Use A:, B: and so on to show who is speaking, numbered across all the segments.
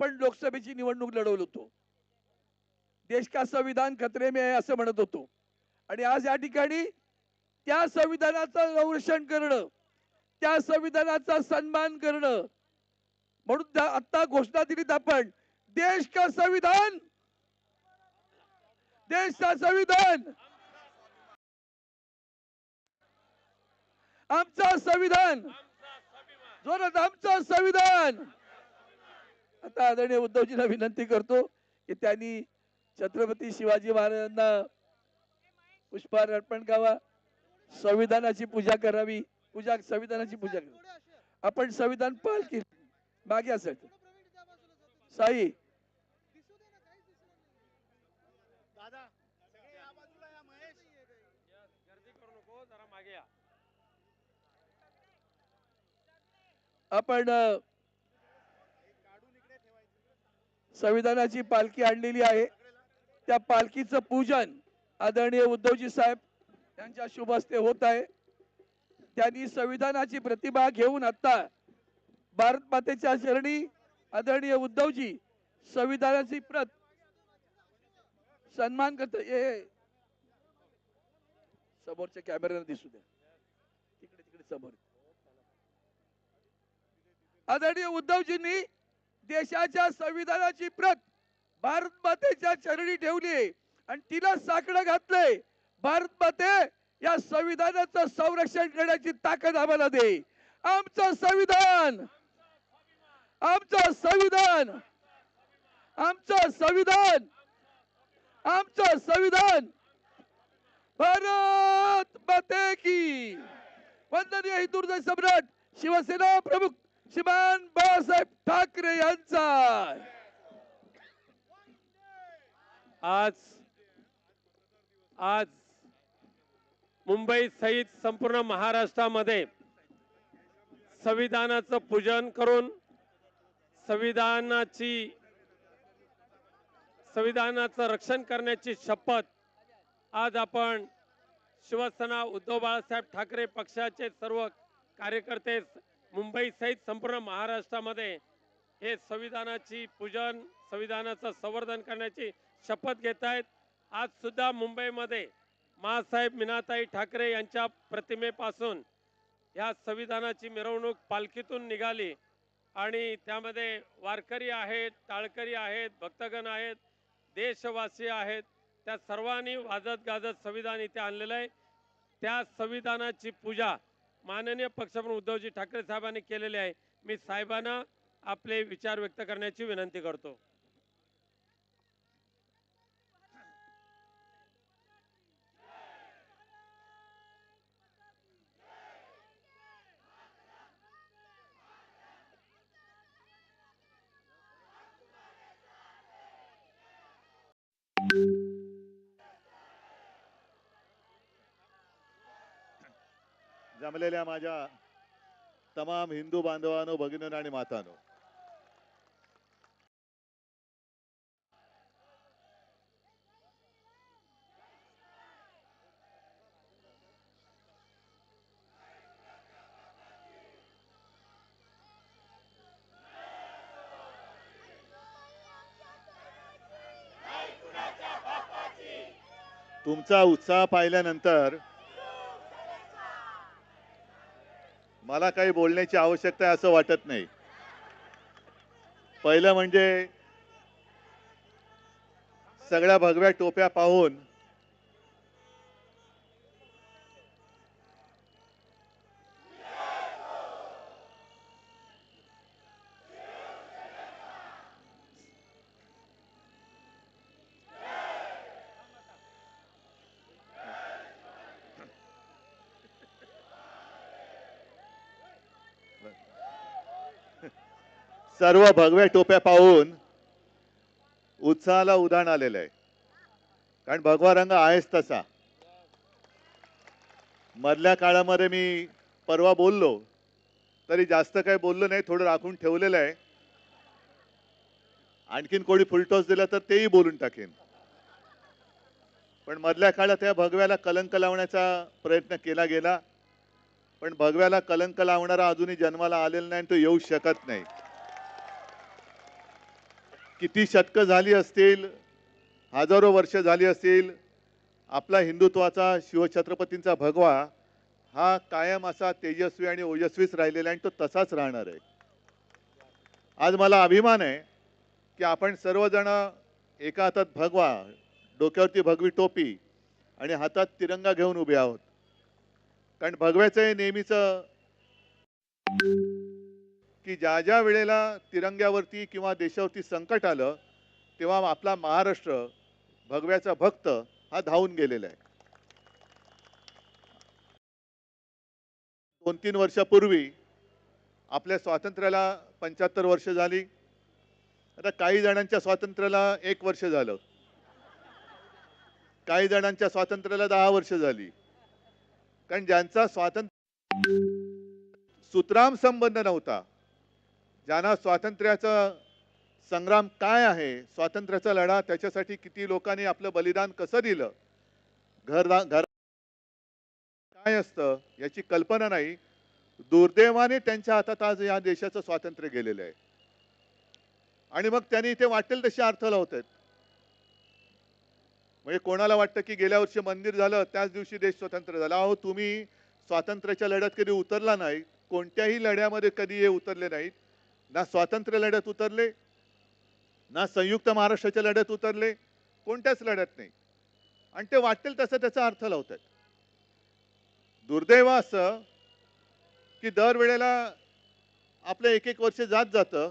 A: आपण लोकसभेची निवडणूक लढवलो होतो. देश का संविधान खतरे में आहे असं म्हणत होतो. आणि आज या ठिकाणी त्या संविधानाचं संरक्षण करणं त्या संविधानाचा सन्मान करणं म्हणून आता घोषणा दिलीत आपण. देश का संविधान! देश का संविधान! आमचा संविधान! जोरात आमचं संविधान! आता आदरणीय उद्धवजींना विनंती करतो की त्यांनी छत्रपती शिवाजी महाराजांना पुष्पहार अर्पण करावा संविधानाची पूजा करावी पूजा संविधानाची पूजा करावी. आपण संविधान पाल केली. मागे असायचं. साई.
B: दादा सगळे या बाजूला या महेश
C: गर्दी करू नको जरा मागे या
A: आपण अ,
B: काढून इकडे ठेवायचं
A: संविधानाची पालखी आणलेली आहे. त्या पालखीचं पूजन आदरणीय उद्धवजी साहेब यांच्या शुभ हस्ते होत आहे. त्यांनी संविधानाची प्रतिभा घेऊन आता भारत मातेच्या शरणी आदरणीय उद्धवजी संविधानाची प्रत सन्मान करत समोरच्या कॅमेऱ्याला दिसू द्या. तिकडे तिकडे समोर. आदरणीय उद्धवजींनी देशाच्या संविधानाची प्रत भारत मातेच्या चरणी ठेवली आणि तिला साकडं घातलंय. भारत माते या संविधानाचं संरक्षण करण्याची ताकद आम्हाला दे. आमचं संविधान आमचं संविधान आमचं संविधान आमचं संविधान. भारत माते की. वंदनीय हिंदुहृदय सम्राट शिवसेना प्रमुख श्रीमान बाळासाहेब ठाकरे यांचा.
C: आज आज मुंबई सहित संपूर्ण महाराष्ट्रामध्ये संविधानाचं पूजन करून संविधानाची संविधानाचं रक्षण करण्याची शपथ आज आपण शिवसेना उद्धव बाळासाहेब ठाकरे पक्षाचे सर्व कार्यकर्ते मुंबई सहित संपूर्ण महाराष्ट्रामध्ये हे संविधानाची पूजन संविधानाचं संवर्धन करण्याची शपथ घेत आहेत. आज सुद्धा मुंबईमध्ये मासाहेब मीनाताई ठाकरे यांच्या प्रतिमेपासून ह्या संविधानाची मिरवणूक पालखीतून निघाली आणि त्यामध्ये वारकरी आहेत टाळकरी आहेत भक्तगण आहेत देशवासी आहेत. त्या सर्वांनी वाजत गाजत संविधान इथे आणलेलं आहे. त्या संविधानाची पूजा माननीय पक्षप्रमुख उद्धवजी ठाकरे साहेबांनी केलेले आहे. मी साहेबांना आपले विचार व्यक्त करण्याची विनंती करतो.
D: जमलेल्या माझ्या तमाम हिंदू बांधवांनो भगिनी आणि मातानो. तुमचा उत्साह पाहिल्यानंतर मला काही बोलण्याची आवश्यकता आहे असं वाटत नाही. पहिलं म्हणजे सगळ्या भगव्या टोप्या पाहून सर्व भगव्या टोप्या पाहून उत्साहाला उधाण आलेलं आहे. कारण भगवा रंग आहेच तसा. मधल्या काळामध्ये मी परवा बोललो तरी जास्त काही बोललो नाही थोडं राखून ठेवलेलं आहे. आणखीन कोणी फुलटॉस दिला तर तेही बोलून टाकेन. पण मधल्या काळात या भगव्याला कलंक लावण्याचा प्रयत्न केला गेला. पण भगव्याला कलंक लावणारा अजूनही जन्माला आलेला नाही आणि तो येऊ शकत नाही. किती शतकं झाली असतील हजारो वर्ष झाली असतील आपला हिंदुत्वाचा शिवछत्रपतींचा भगवा हा कायम असा तेजस्वी आणि ओजस्वीच राहिलेला आहे आणि तो तसाच राहणार आहे. आज मला अभिमान आहे की आपण सर्वजण एका हातात भगवा डोक्यावरती भगवी टोपी आणि हातात तिरंगा घेऊन उभे आहोत. कारण भगव्याचं हे नेहमीचं की ज्या ज्या वेळेला तिरंग्यावरती किंवा देशावरती संकट आलं तेव्हा आपला महाराष्ट्र भगव्याचा भक्त हा धावून गेलेला आहे. दोन तीन वर्षापूर्वी आपल्या स्वातंत्र्याला पंच्याहत्तर वर्ष झाली. आता काही जणांच्या स्वातंत्र्याला एक वर्ष झालं. काही जणांच्या स्वातंत्र्याला दहा वर्ष झाली. कारण ज्यांचा स्वातंत्र्य सुतराम संबंध नव्हता. ज्यांना स्वातंत्र्याचा संग्राम काय आहे स्वातंत्र्याचा लढा त्याच्यासाठी किती लोकांनी आपलं बलिदान कसं दिलं घर घर काय असतं याची कल्पना नाही. दुर्दैवाने त्यांच्या हातात आज या देशाचं स्वातंत्र्य गेलेलं आहे. आणि मग त्यांनी इथे वाटेल तसे अर्थ लावत आहेत. म्हणजे कोणाला वाटतं की गेल्या वर्षी मंदिर झालं त्याच दिवशी देश स्वतंत्र झाला. अहो तुम्ही स्वातंत्र्याच्या लढ्यात कधी उतरला नाही. कोणत्याही लढ्यामध्ये कधी हे उतरले नाहीत. ना स्वातंत्र्य लढ्यात उतरले ना संयुक्त महाराष्ट्राच्या लढ्यात उतरले कोणत्याच लढ्यात नाही. आणि ते वाटेल तसं त्याचा अर्थ लावतात. दुर्दैव असं की दरवेळेला आपलं एक एक वर्ष जात जातं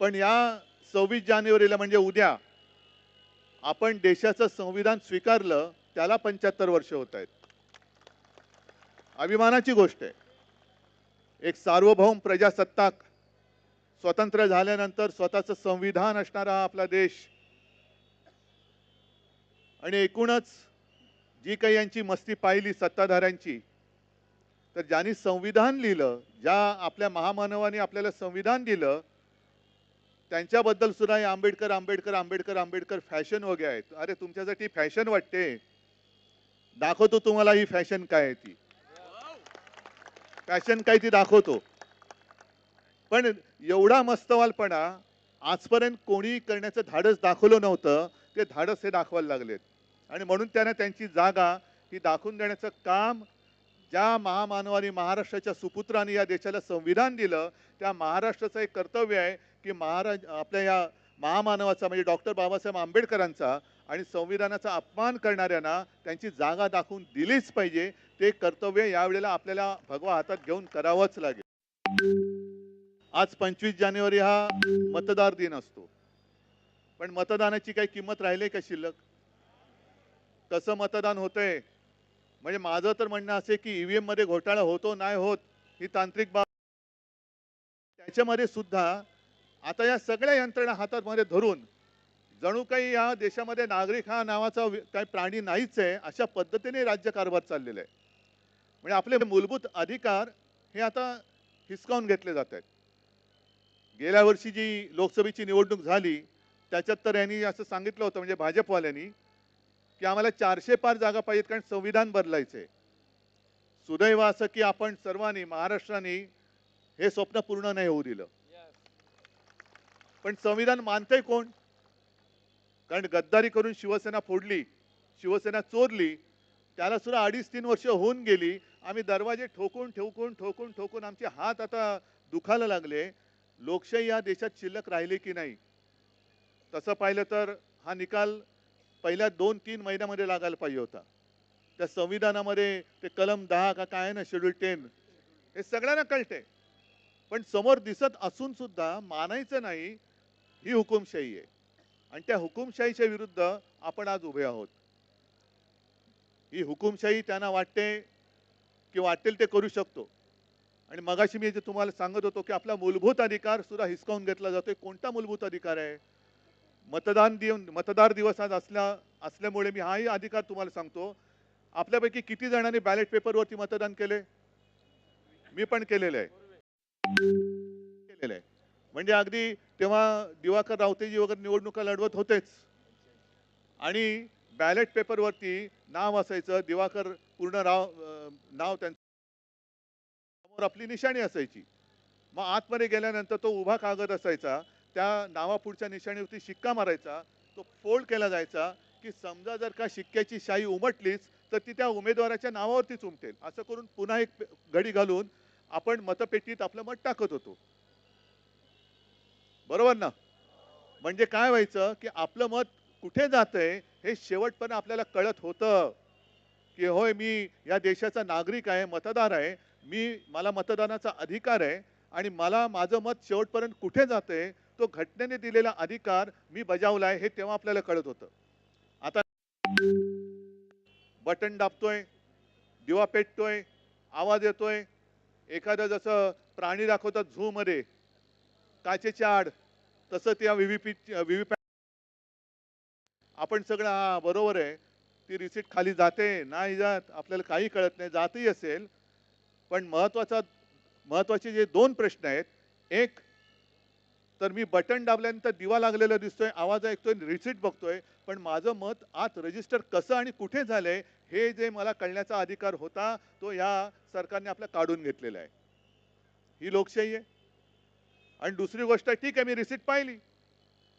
D: पण या सव्वीस जानेवारीला म्हणजे उद्या आपण देशाचं संविधान स्वीकारलं त्याला पंच्याहत्तर वर्ष होत आहेत. अभिमानाची गोष्ट आहे. एक सार्वभौम प्रजासत्ताक. स्वतंत्र झाल्यानंतर स्वतःचं संविधान असणारा हा आपला देश. आणि एकूणच जी काही यांची मस्ती पाहिली सत्ताधाऱ्यांची तर ज्यांनी संविधान लिहिलं ज्या आपल्या महामानवाने आपल्याला संविधान दिलं त्यांच्याबद्दल सुद्धा हे आंबेडकर आंबेडकर आंबेडकर आंबेडकर फॅशन वगैरे आहेत. अरे तुमच्यासाठी फॅशन वाटते. दाखवतो तुम्हाला ही फॅशन काय आहे ती. फॅशन काय ती दाखवतो. पण एवढा मस्तवालपणा आजपर्यंत कोणी करण्याचं धाडस दाखवलं नव्हतं. ते धाडस हे दाखवायला लागलेत. आणि म्हणून त्यांना त्यांची जागा ही दाखवून देण्याचं काम ज्या महामानवानी महाराष्ट्राच्या सुपुत्रांनी या देशाला संविधान दिलं त्या महाराष्ट्राचं एक कर्तव्य आहे की महाराज आपल्या या महामानवाचा म्हणजे डॉक्टर बाबासाहेब आंबेडकरांचा आणि संविधानाचा अपमान करणाऱ्यांना त्यांची जागा दाखवून दिलीच पाहिजे. ते कर्तव्य यावेळेला आपल्याला भगवा हातात घेऊन करावंच लागेल. आज पंचवीस जानेवारी हा मतदार दिन असतो. पण मतदानाची काही किंमत राहिली का शिल्लक? कसं मतदान होतंय? म्हणजे माझं तर म्हणणं असे की ईव्हीएममध्ये घोटाळा होतो नाही होत ही तांत्रिक बाब. त्याच्यामध्ये सुद्धा आता या सगळ्या यंत्रणा हातामध्ये धरून जणू काही या देशामध्ये नागरिक हा नावाचा काही प्राणी नाहीच आहे अशा पद्धतीने राज्यकारभार चाललेला आहे. म्हणजे आपले मूलभूत अधिकार हे आता हिसकावून घेतले जात आहेत. गेल्या वर्षी जी लोकसभेची निवडणूक झाली त्याच्यात तर यांनी असं सांगितलं होतं म्हणजे भाजपवाल्यांनी की आम्हाला चारशे पार जागा पाहिजेत कारण संविधान बदलायचे सुदैव असं की आपण सर्वांनी महाराष्ट्राने हे स्वप्न पूर्ण नाही होऊ दिलं. पण संविधान मानतंय कोण? कारण गद्दारी करून शिवसेना फोडली शिवसेना चोरली त्याला सुद्धा अडीच तीन वर्ष होऊन गेली आम्ही दरवाजे ठोकून ठोकून ठोकून ठोकून आमचे हात आता दुखायला लागले. लोकशाही या देशात शिल्लक राहिली की नाही? तसं पाहिलं तर हा निकाल पहिल्या दोन तीन महिन्यामध्ये लागायला पाहिजे होता. त्या संविधानामध्ये ते कलम दहा का काय आहे ना शेड्यूल टेन हे सगळ्यांना कळते. पण समोर दिसत असून सुद्धा मानायचं नाही ही हुकुमशाही आहे. आणि त्या हुकुमशाहीच्या विरुद्ध आपण आज उभे आहोत. ही हुकुमशाही त्यांना वाटते की वाटेल ते करू शकतो. आणि मगाशी मी जे तुम्हाला सांगत होतो की आपला मूलभूत अधिकार सुद्धा हिसकावून घेतला जातोय. कोणता मूलभूत अधिकार आहे? मतदान दिव मतदार दिवस आज असल्या असल्यामुळे मी हाही अधिकार तुम्हाला सांगतो. आपल्यापैकी किती जणांनी बॅलेट पेपरवरती मतदान केले? मी पण केलेलं आहे. केलेलं आहे. म्हणजे अगदी तेव्हा दिवाकर रावतेजी वगैरे निवडणुका लढवत होतेच. आणि बॅलेट पेपरवरती नाव असायचं दिवाकर पूर्ण राव नाव त्यांचं आपली निशाणी असायची. मग आतमध्ये गेल्यानंतर तो उभा कागद असायचा त्या नावापुढच्या निशाणीवरती शिक्का मारायचा तो फोल्ड केला जायचा की समजा जर का शिक्क्याची शाई उमटलीच तर ती त्या उमेदवाराच्या नावावरतीच उमटेल. असं करून पुन्हा एक घडी घालून आपण मतपेटीत आपलं मत टाकत होतो. बरोबर ना? म्हणजे काय व्हायचं की आपलं मत कुठे जातंय हे शेवटपर्यंत आपल्याला कळत होतं. की होय मी या देशाचा नागरिक आहे मतदार आहे मी मला मतदानाचा अधिकार आहे आणि मला माझं मत शेवटपर्यंत कुठे जातंय तो घटनेने दिलेला अधिकार मी बजावलाय हे तेव्हा आपल्याला कळत होतं. आता बटन दाबतोय दिवा पेटतोय आवाज येतोय एखादं जसं प्राणी दाखवतात झूमध्ये काचेची आड तसं त्या व्हीव्हीपी व्हीव्हीपॅट आपण सगळं हा बरोबर आहे. ती रिसीट खाली जाते नाही जात आपल्याला काही कळत नाही जातही असेल. पण महत्त्वाचा महत्त्वाचे जे दोन प्रश्न आहेत एक तर मी बटन दाबल्यानंतर दिवा लागलेला दिसतोय आवाज ऐकतोय रिसीट बघतोय पण माझं मत आत रजिस्टर कसं आणि कुठे झालंय हे जे मला कळण्याचा अधिकार होता तो या सरकारने आपला काढून घेतलेला आहे. ही लोकशाही आहे. आणि दुसरी गोष्ट ठीक आहे मी रिसीट पाहिली.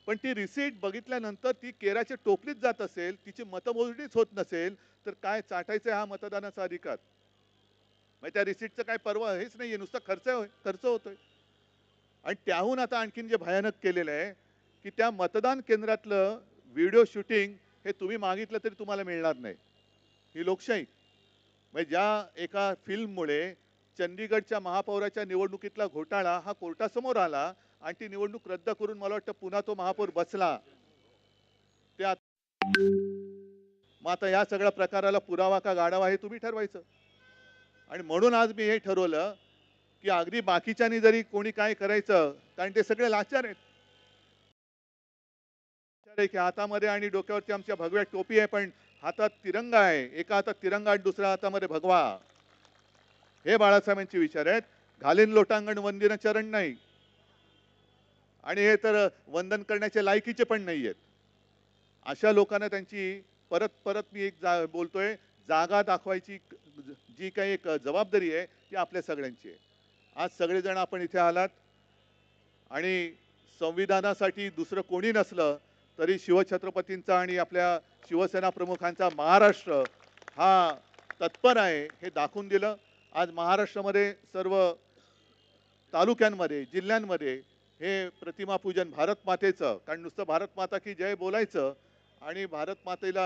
D: पण ती रिसीट बघितल्यानंतर ती केराच्या टोपलीत जात असेल तिची मतमोजणीच होत नसेल तर काय चाटायचं हा मतदानाचा अधिकार? म्हणजे त्या रिसीटचं काय पर्वा हेच नाहीये नुसता खर्च होय खर्च होतोय. आणि त्याहून आता आणखीन जे भयानक केलेलं आहे की त्या मतदान केंद्रातलं व्हिडिओ शूटिंग हे तुम्ही मागितलं तरी तुम्हाला मिळणार नाही. ही लोकशाही. म्हणजे ज्या एका फिल्ममुळे चंदीगडच्या महापौराच्या निवडणुकीतला घोटाळा हा कोर्टासमोर आला आणि ती निवडणूक रद्द करून मला वाटतं पुन्हा तो महापौर बसला. ते मग आता या सगळ्या प्रकाराला पुरावा का गाडावा हे तुम्ही ठरवायचं. आणि म्हणून आज मी हे ठरवलं की अगदी बाकीच्यानी जरी कोणी काय करायचं कारण ते सगळे लाचार आहेत. की हातामध्ये आणि डोक्यावरती आमच्या भगव्या टोपी आहे पण हातात तिरंगा आहे. एका हातात तिरंगा आणि दुसऱ्या हातामध्ये भगवा. हे बाळासाहेबांचे विचार आहेत. घालीन लोटांगण वंदिन चरण नाही. आणि हे तर वंदन करण्याच्या लायकीचे पण नाही आहेत अशा लोकांना त्यांची परत परत मी एक जा बोलतोय जागा दाखवायची जी काही एक जबाबदारी आहे ती आपल्या सगळ्यांची आहे. आज सगळेजण आपण इथे आलात आणि संविधानासाठी दुसरं कोणी नसलं तरी शिवछत्रपतींचा आणि आपल्या शिवसेना प्रमुखांचा महाराष्ट्र हा तत्पर आहे हे दाखवून दिलं. आज महाराष्ट्रामध्ये सर्व तालुक्यांमध्ये जिल्ह्यांमध्ये हे प्रतिमा पूजन भारत मातेचं कारण नुसतं भारत माता की जय बोलायचं आणि भारत मातेला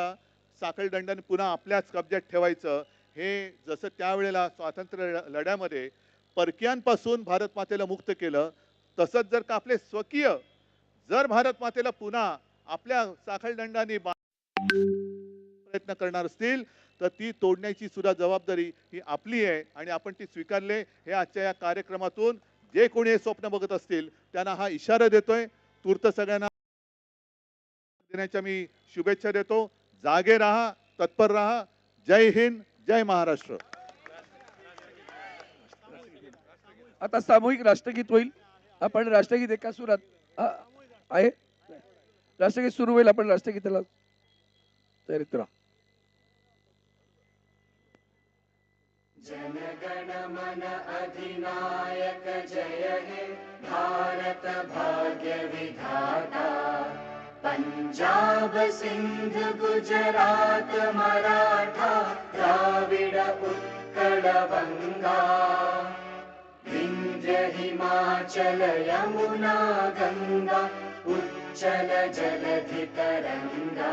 D: साखळदंडन पुन्हा आपल्याच कब्ज्यात ठेवायचं हे जसं त्यावेळेला स्वातंत्र्य लढ्यामध्ये परकीयांपासून भारत मातेला मुक्त केलं तसंच जर का आपले स्वकीय जर भारत मातेला पुन्हा आपल्या साखळदंडाने प्रयत्न करणार असतील तर ती तोडण्याची सुद्धा जबाबदारी ही आपली आहे आणि आपण ती स्वीकारले. हे आजच्या या कार्यक्रमातून जे कोणी हे स्वप्न बघत असतील त्यांना हा इशारा देतोय तूर्त सगळ्यांना देण्याच्या मी शुभेच्छा देतो. जागे राहा तत्पर राहा. जय हिंद जय महाराष्ट्र.
A: आता सामूहिक राष्ट्रगीत होईल. आपण राष्ट्रगीत एका सुरात आहे? राष्ट्रगीत सुरू होईल आपण राष्ट्रगीताला
E: चरित्र जनगणमन अधिनायक जय हे। भारत भाग्य विधाता। पञ्जाब सिन्ध गुजरात मराठा द्राविड उत्कलवङ्गा गङ्गा हिमाचल यमुना गङ्गा उच्चल जलधितरङ्गा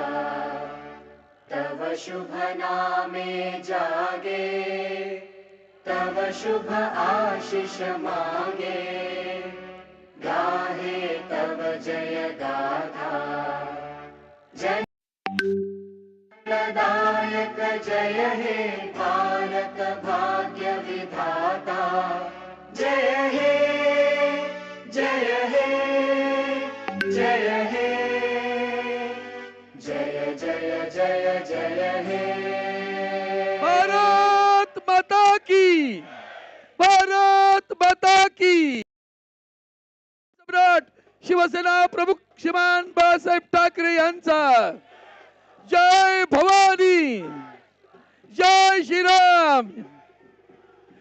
E: तव शुभ नामे जागे तव शुभ आशिष मागे। गाहे तव जय गाथा। जयदायक जय हे भारत भाग्य विधाता। जय हे
A: शिवसेना प्रमुख श्रीमान बाळासाहेब ठाकरे यांचा. जय भवानी. जय श्रीराम.